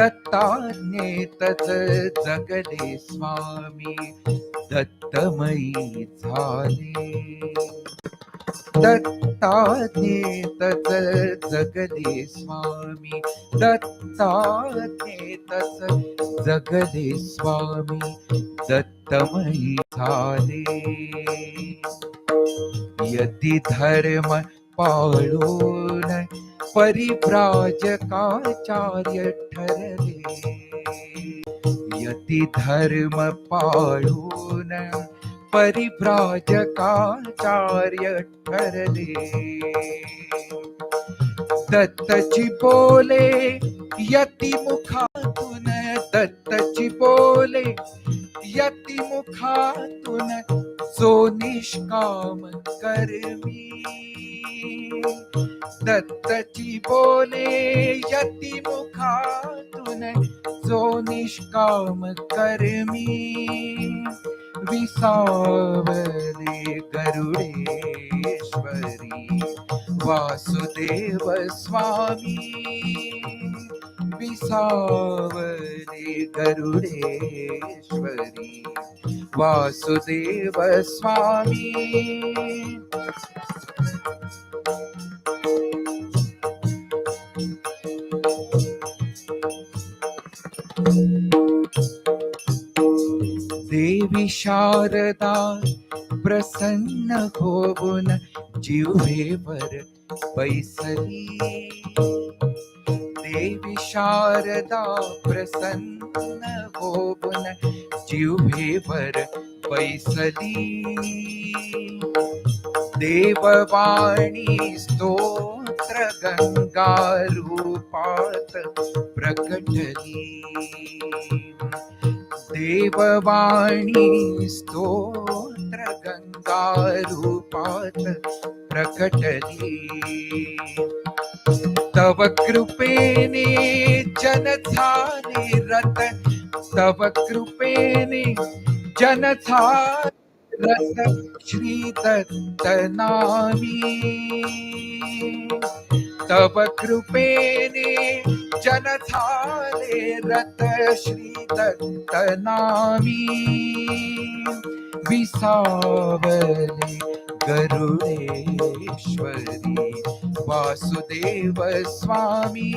दत्ताज्ञेतच जगले स्वामी दत्तमयी झाले. दत्ताज्ञेतच जगले स्वामी दत्ताज्ञेतच जगले स्वामी दत्तमयी झाले. यदि धर्म पाळून परिव्राजकाचार्य ठरले. यती धर्म पाळून परिव्राजकाचार्य ठरले. दत्तची बोले यती मुखातून दत्तची बोले यती मुखातून जो निष्काम कर्मी दत्तची बोले यती मुखातून जो निष्काम कर्मी. विसावले गरुडेश्वरी वासुदेव स्वामी. विसावले गरुडेश्वरी वासुदेव स्वामी. देवी शारदा प्रसन्न होऊन जिव्हेवर बैसली. देवी शारदा प्रसन्न होऊन जिव्हेवर बैसली. देववाणी स्तोत्र गंगा रूपात देववाणी स्तोत्र गङ्गारूपात् प्रकटली. तव कृपेने जन रत तव कृपेने जन रत श्रीदत्तनामी. तव कृपेने जन झाले रत श्री दत्त नामी. विसावले गरुडेश्वरी वासुदेव स्वामी.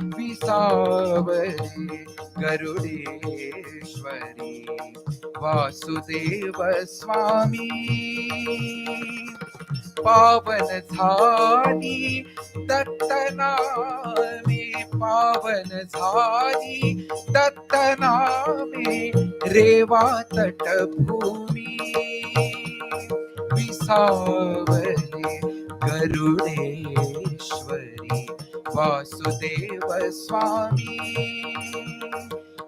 विसावले गरुडेश्वरी वासुदेव स्वामी. पावन झाली दत्तनामे पावन झाली दत्तनामे रेवा तटभूमी. विसावले गरुडेश्वरी वासुदेव स्वामी.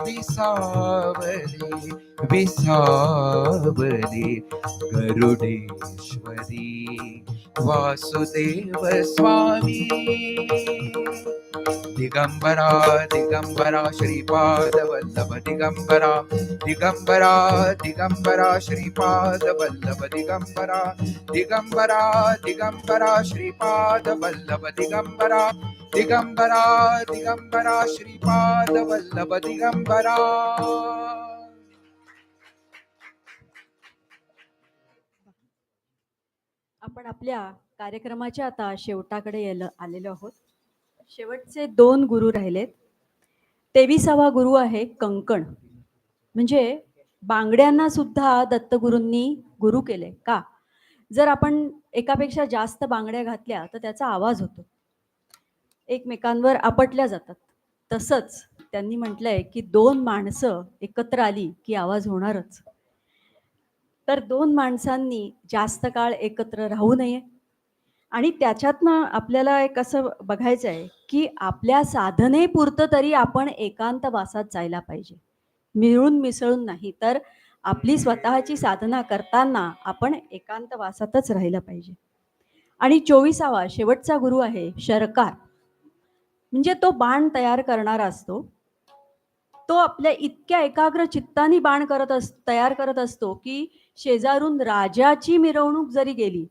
विसावले विसावले गरुडेश्वरी वासुदेव स्वामी। दिगंबरा दिगंबरा श्रीपाद वल्लभ दिगंबरा दिगंबरा दिगंबरा श्रीपाद वल्लभ दिगंबरा दिगंबरा दिगंबरा श्रीपाद वल्लभ दिगंबरा दिगंबरा दिगंबरा श्रीपाद वल्लभ दिगंबरा। आपण आपल्या कार्यक्रमाच्या आता शेवटाकडे यायला आलेलो आहोत. शेवटचे दोन गुरु राहिलेत. तेविसावा गुरु आहे कंकण. म्हणजे बांगड्यांना सुद्धा दत्तगुरूंनी गुरु केले का? जर आपण एकापेक्षा जास्त बांगड्या घातल्या तर त्याचा आवाज होतो. एकमेकांवर आपटल्या जातात. तसंच त्यांनी म्हटलंय की दोन माणसं एकत्र आली की आवाज होणारच. तर दोन माणसांनी जास्त काळ एकत्र राहू नये. आणि त्याच्यातनं आपल्याला एक असं बघायचं आहे की आपल्या साधनेपुरतं तरी आपण एकांतवासात जायला पाहिजे. मिळून मिसळून नाही तर आपली स्वतःची साधना करताना आपण एकांतवासातच राहिलं पाहिजे. आणि चोवीसावा शेवटचा गुरु आहे शरकार. म्हणजे तो बाण तयार करणारा असतो. तो आपल्या इतक्या एकाग्र चित्तानी बाण करत अस तयार करत असतो की शेजारून राजाची मिरवणूक जरी गेली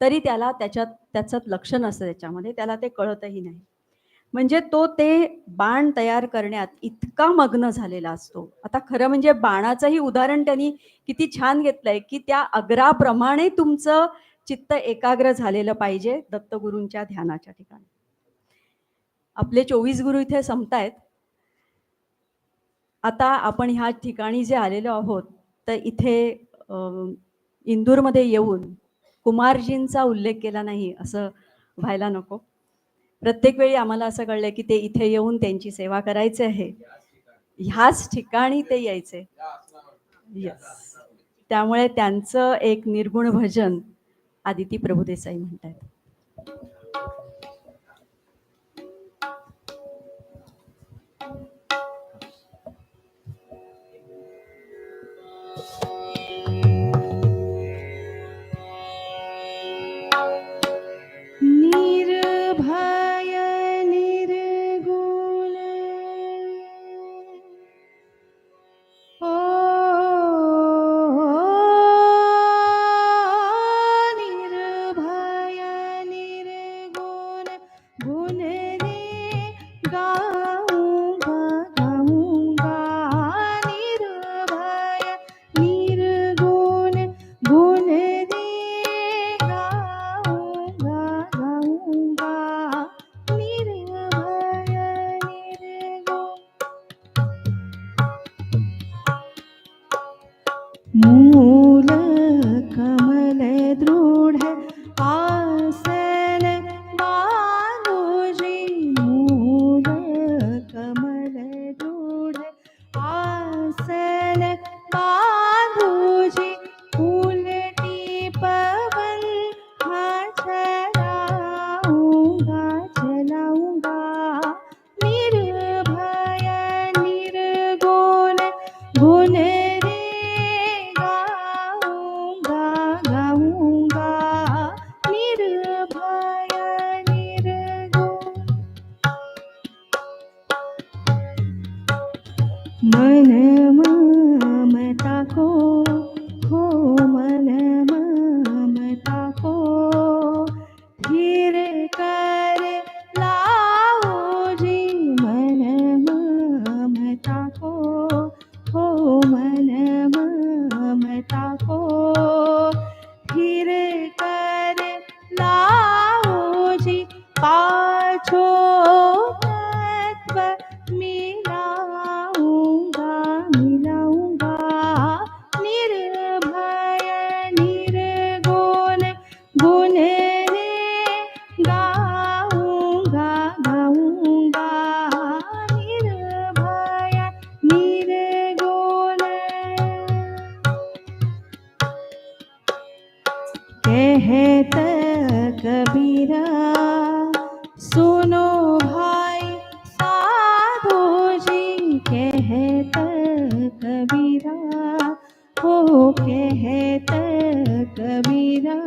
तरी त्याला त्याच्यात त्याच्यात लक्ष नसतं त्याच्यामध्ये. त्याला ते कळतही नाही. म्हणजे तो ते बाण तयार करण्यात इतका मग्न झालेला असतो. आता खरं म्हणजे बाणाचंही उदाहरण त्यांनी किती छान घेतलंय की त्या अग्राप्रमाणे तुमचं चित्त एकाग्र झालेलं पाहिजे दत्तगुरूंच्या ध्यानाच्या ठिकाणी. आपले चोवीस गुरु इथे संपतायत. आता आपण ह्या ठिकाणी जे आलेलो आहोत तर इथे इंदूरमध्ये येऊन कुमारजींचा उल्लेख केला नाही असं व्हायला नको. प्रत्येक वेळी आम्हाला असं कळलं की ते इथे येऊन त्यांची सेवा करायचे आहे. ह्याच ठिकाणी ते यायचे. येस त्यामुळे त्यांचं एक निर्गुण भजन आदिती प्रभुदेसाई म्हणतात कहत कबीरा हो कहत कबीरा।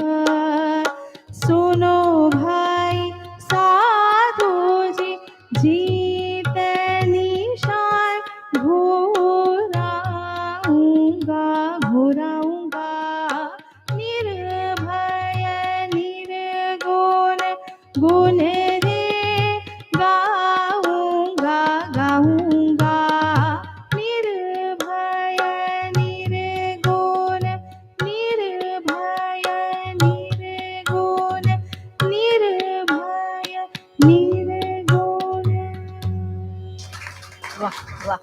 वा.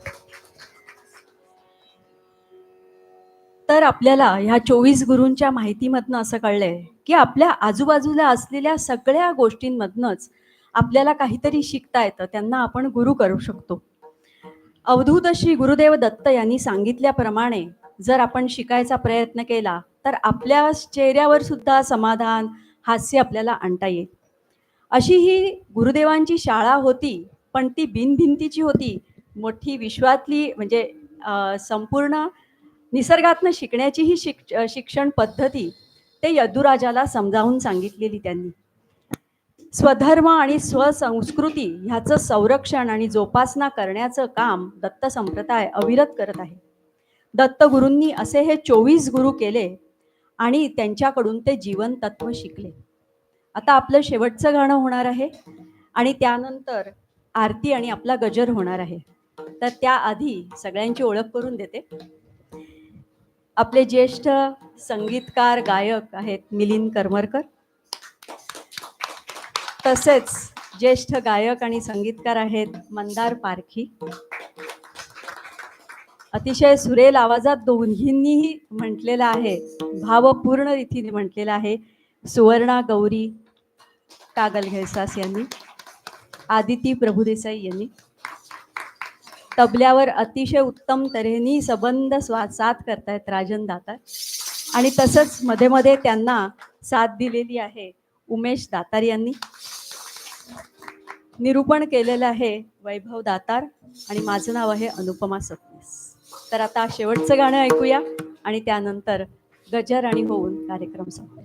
तर आपल्याला ह्या चोवीस गुरूंच्या माहितीमधनं असं कळलंय की आपल्या आजूबाजूला असलेल्या सगळ्या गोष्टींमधनच आपल्याला काहीतरी शिकता येतं त्यांना आपण गुरु करू शकतो. अवधूत श्री गुरुदेव दत्त यांनी सांगितल्याप्रमाणे जर आपण शिकायचा प्रयत्न केला तर आपल्या चेहऱ्यावर सुद्धा समाधान हास्य आपल्याला आणता येईल. अशी ही गुरुदेवांची शाळा होती पण ती बिनभिंतीची होती. मोठी विश्वातली म्हणजे संपूर्ण निसर्गातनं शिकण्याची ही शिक शिक्षण पद्धती ते यदुराजाला समजावून सांगितलेली त्यांनी. स्वधर्म आणि स्वसंस्कृती ह्याचं संरक्षण आणि जोपासना करण्याचं काम दत्त संप्रदाय अविरत करत आहे. दत्तगुरूंनी असे हे चोवीस गुरु केले आणि त्यांच्याकडून ते जीवन तत्व शिकले. आता आपलं शेवटचं गाणं होणार आहे आणि त्यानंतर आरती आणि आपला गजर होणार आहे. तर त्याआधी सगळ्यांची ओळख करून देते. आपले ज्येष्ठ संगीतकार गायक आहेत मिलिंद करमरकर. तसेच ज्येष्ठ गायक आणि संगीतकार आहेत मंदार पारखी. अतिशय सुरेल आवाजात दोन्हींनीही म्हटलेलं आहे भावपूर्ण रीतीने म्हटलेलं आहे. सुवर्णा गौरी कागल घेसास यांनी आदिती प्रभुदेसाई यांनी. तबल्यावर अतिशय उत्तम तऱ्हेने सबंध स्वा साथ करतायत राजन दातार आणि तसंच मध्ये मध्ये त्यांना साथ दिलेली आहे उमेश दातार यांनी. निरूपण केलेलं आहे वैभव दातार आणि माझं नाव आहे अनुपमा सतनीस तर आता शेवटचं गाणं ऐकूया आणि त्यानंतर गजर आणि होऊन कार्यक्रम संपेल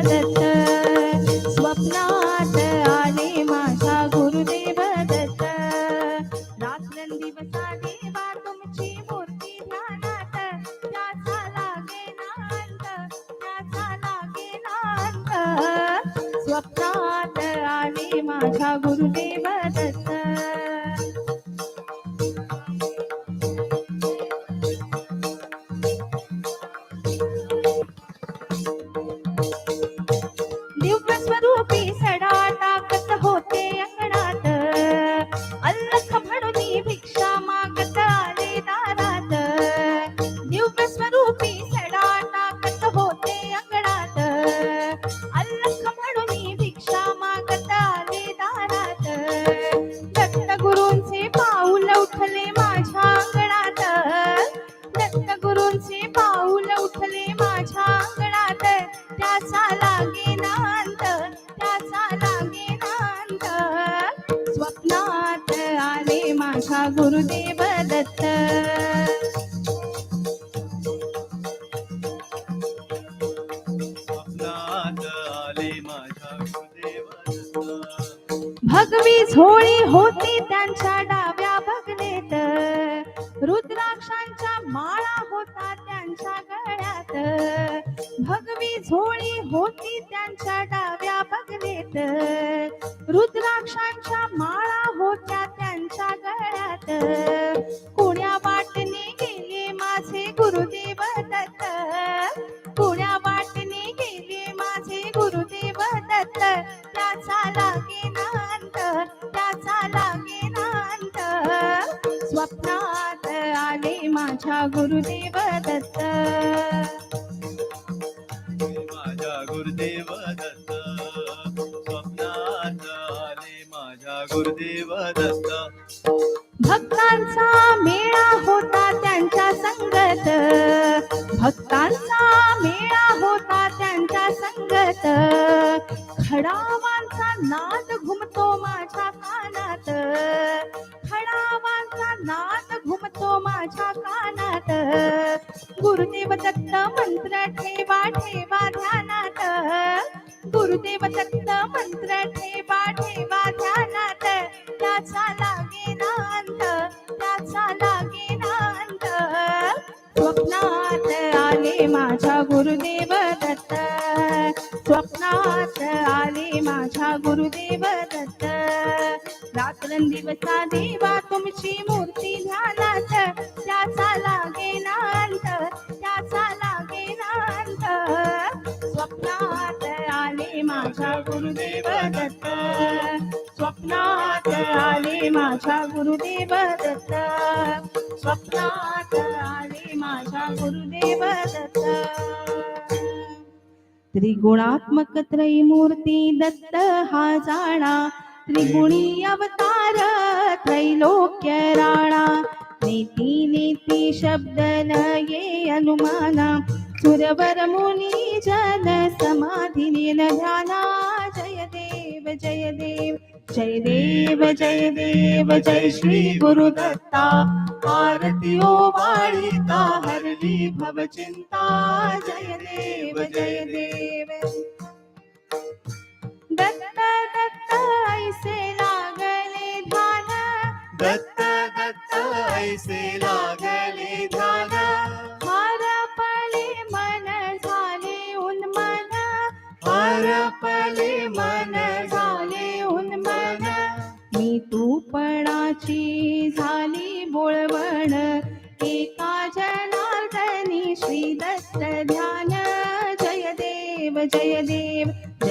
भगवी झोळी होती त्यांच्या डाव्या बगलेत रुद्राक्षांच्या माळा होता त्यांच्या गळ्यात. भगवी झोळी होती त्यांच्या डाव्या बगलेत रुद्राक्षांच्या माळा होत्या त्यांच्या गळ्यात. माझ्या गुरुदेव दत्त. माझ्या गुरुदेव दत्त. स्वप्नात आले माझ्या गुरुदेव दत्त. भक्तांचा मेळा होता त्यांच्या संगत. भक्तांचा मेळा होता त्यांच्या संगत. खडावांचा नाद घुमतो गुरुदेव दत्त मंत्र ठेवा ठेवा ध्यानात. गुरुदेव दत्त मंत्र ठेवा ठेवा ध्यानात. त्याचा लागे नांत त्याचा लागे नांत स्वप्नात आले माझ्या गुरुदेव दत्त. स्वप्नात आले माझ्या गुरुदेव दत्त. रात्रंदिवसा देवा तुमची मूर्ती ध्यानात त्याचा लागे नांत त्याचा लागे नांत स्वप्नात आले माझ्या गुरुदेव दत्त. स्वप्नात आले माझ्या गुरुदेव दत्त. स्वप्नात आले माझ्या गुरुदेव दत्त. त्रिगुणात्मक त्रयमूर्ती दत्त हा जाणा. त्रिगुणी अवतार त्रैलोक्य राणा नेती नेती शब्द न ये अनुमाना सुरवर मुनी जन समाधी नील ध्याना जय देव जय देव जय देव जय देव जय श्री गुरुदत्ता आरती ओ वाळिता हरली भव चिंता जय देव जय देव दत्त दत्त ऐसे लागले ध्यान. दत्त दत्त ऐसे लागले ध्यान. हरपले मन झाले उन्मन. हरपले मन झाले उन्मन. मी तूपणाची झाली बोळवण. एका जनार्दनी श्री दत्त ध्यान. जय देव जय देव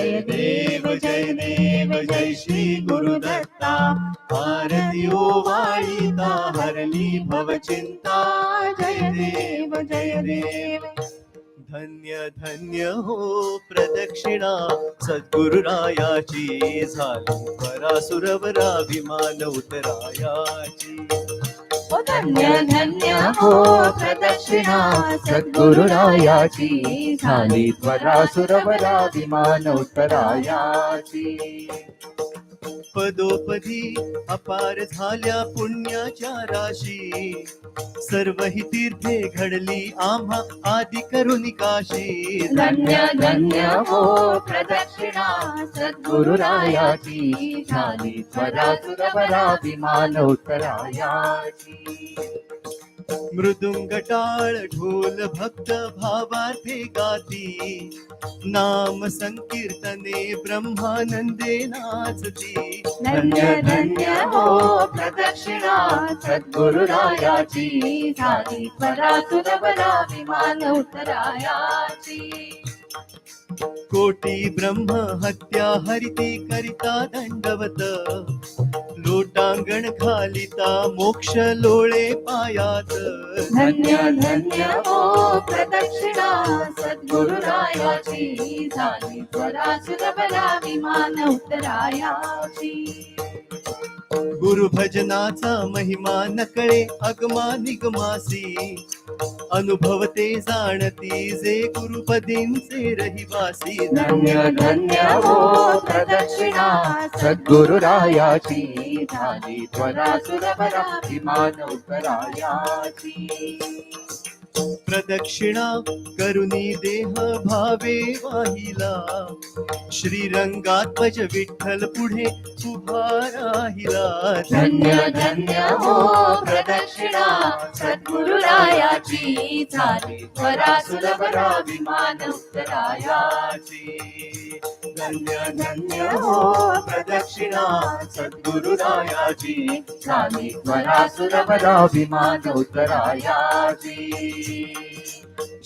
जय देव जय देव जय श्री गुरुदत्ता। भारतीयो ओ वाळिता हरली भवचिन्ता जय देव जय देव। धन्य धन्य हो प्रदक्षिणा। सद्गुरुरायाची झाली परासुरवरा विमान उतरायाची। धन्य धन्य हो प्रदक्षिणा सद्गुरुरायाची झाली त्वरासुरवरा विमान उत्तरायाची पदोपदी अपार झाल्या पुण्याच्या राशी. सर्व ही तीर्थे घडली आम्हा आदि करुणी काशी. धन्य धन्य हो प्रदक्षिणा गुरुरायाची झाली त्वरासुरवरा विमान उत्तरायाची. मृदुंग टाळ ढोल भक्त भावार्थे गाती. नाम संकीर्तने ब्रह्मानंदे नाचती. धन्य धन्य हो प्रदक्षिणा सद्गुरुरायाची झाली परासुरवरा विमान उतरायाची कोटी ब्रह्म हत्या हरिती करिता दंडवत. लोटांगण खालिता मोक्ष लोळे पायात. धन्य धन्य हो प्रदक्षिणा सद्गुरुरायाची झाली परासुरवरा विमान उतरायाची गुरु भजनाचा महिमा नकळे अगमा निगमासी. अनुभवते जाणती जे गुरुपदींचे रहिवासी. धन्य धन्य हो प्रदक्षिणा सद्गुरुरायाची. झाली त्वरा त्वरासुरवरा मानव उत्तरायाची. प्रदक्षिणा करुणी देह भावे वाहिला. श्रीरंगात्मज विठ्ठल पुढे उभा राहिला. धन्य धन्य हो प्रदक्षिणा. सद्गुरुरायाची झाली. परासुरवरा विमान उत्तरायाची. धन्य धन्य हो प्रदक्षिणा. सद्गुरुरायाची झाली. त्वरासुरवरा विमान उत्तरायाची.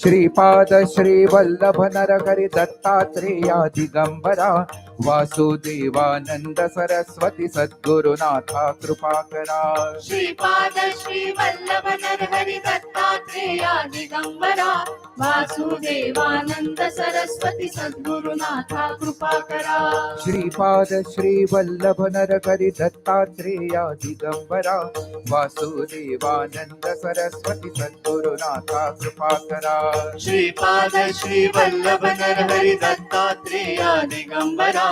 श्रीपाद श्री वल्लभ नरहरि दत्तात्रेया दिगंबरा वासुदेवानंद सरस्वती सद्गुरुनाथा कृपा करा। श्रीपाद श्री वल्लभ नरहरि दत्तात्रेया दिगंबरा। वासुदेवानंद सरस्वती सद्गुरुनाथा कृपा करा। श्रीपाद श्री वल्लभ नरहरि दत्तात्रेया दिगंबरा। वासुदेवानंद सरस्वती सद्गुरुनाथा कृपा करा। श्रीपाद श्री वल्लभ नरहरि दत्तात्रेया दिगंबरा।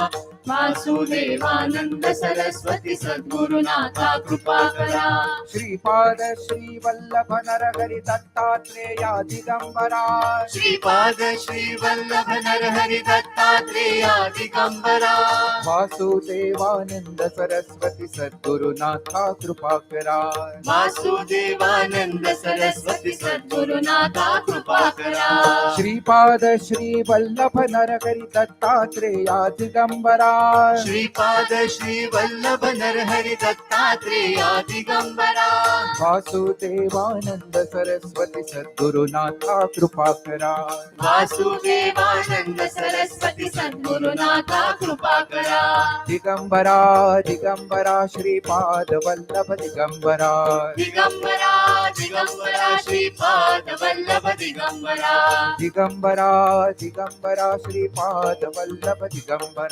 वासुदेवानंद सरस्वती सद्गुरुनाथा कृपा करा। श्रीपाद श्री वल्लभ नरहरि दत्तात्रेया दिगंबरा श्रीपाद श्री वल्लभ नरहरि दत्तात्रेया दिगंबरा वासुदेवानंद सरस्वती सद्गुरुनाथा कृपा करा। वासुदेवानंद सरस्वती सद्गुरुनाथा कृपा करा। श्रीपाद श्री वल्लभ नरहरि दत्तात्रेया दिगंबरा श्रीपाद श्री वल्लभ नरहरि दत्तात्रेया दिगंबरा। वासुदेवानंद सरस्वती सद्गुरुनाथा कृपा करा। वासुदेवानंद सरस्वती सद्गुरुनाथा कृपा करा। दिगंबरा दिगंबरा श्रीपाद वल्लभ दिगंबरा। दिगंबरा दिगंबरा श्रीपाद वल्लभ दिगंबरा। दिगंबरा दिगंबरा श्रीपाद वल्लभ दिगंबरा।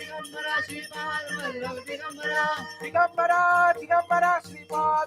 దిగంబర శ్రీపార్వతి దిగంబర దిగంబర దిగంబర శ్రీపార్వతి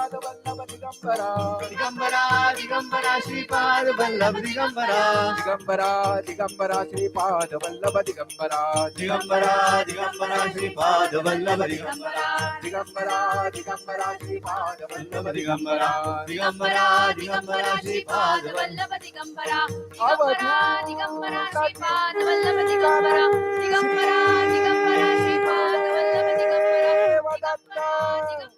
ஸ்ரீபாத வல்லவ திகம்பரா திகம்பரா திகம்பரா ஸ்ரீபாத வல்லவ திகம்பரா திகம்பரா திகம்பரா ஸ்ரீபாத வல்லவ திகம்பரா திகம்பரா திகம்பரா ஸ்ரீபாத வல்லவ திகம்பரா திகம்பரா திகம்பரா ஸ்ரீபாத வல்லவ திகம்பரா திகம்பரா திகம்பரா ஸ்ரீபாத வல்லவ திகம்பரா திகம்பரா திகம்பரா ஸ்ரீபாத வல்லவ திகம்பரா திகம்பரா திகம்பரா ஸ்ரீபாத வல்லவ திகம்பரா திகம்பரா திகம்பரா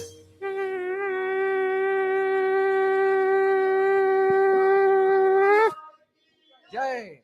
way.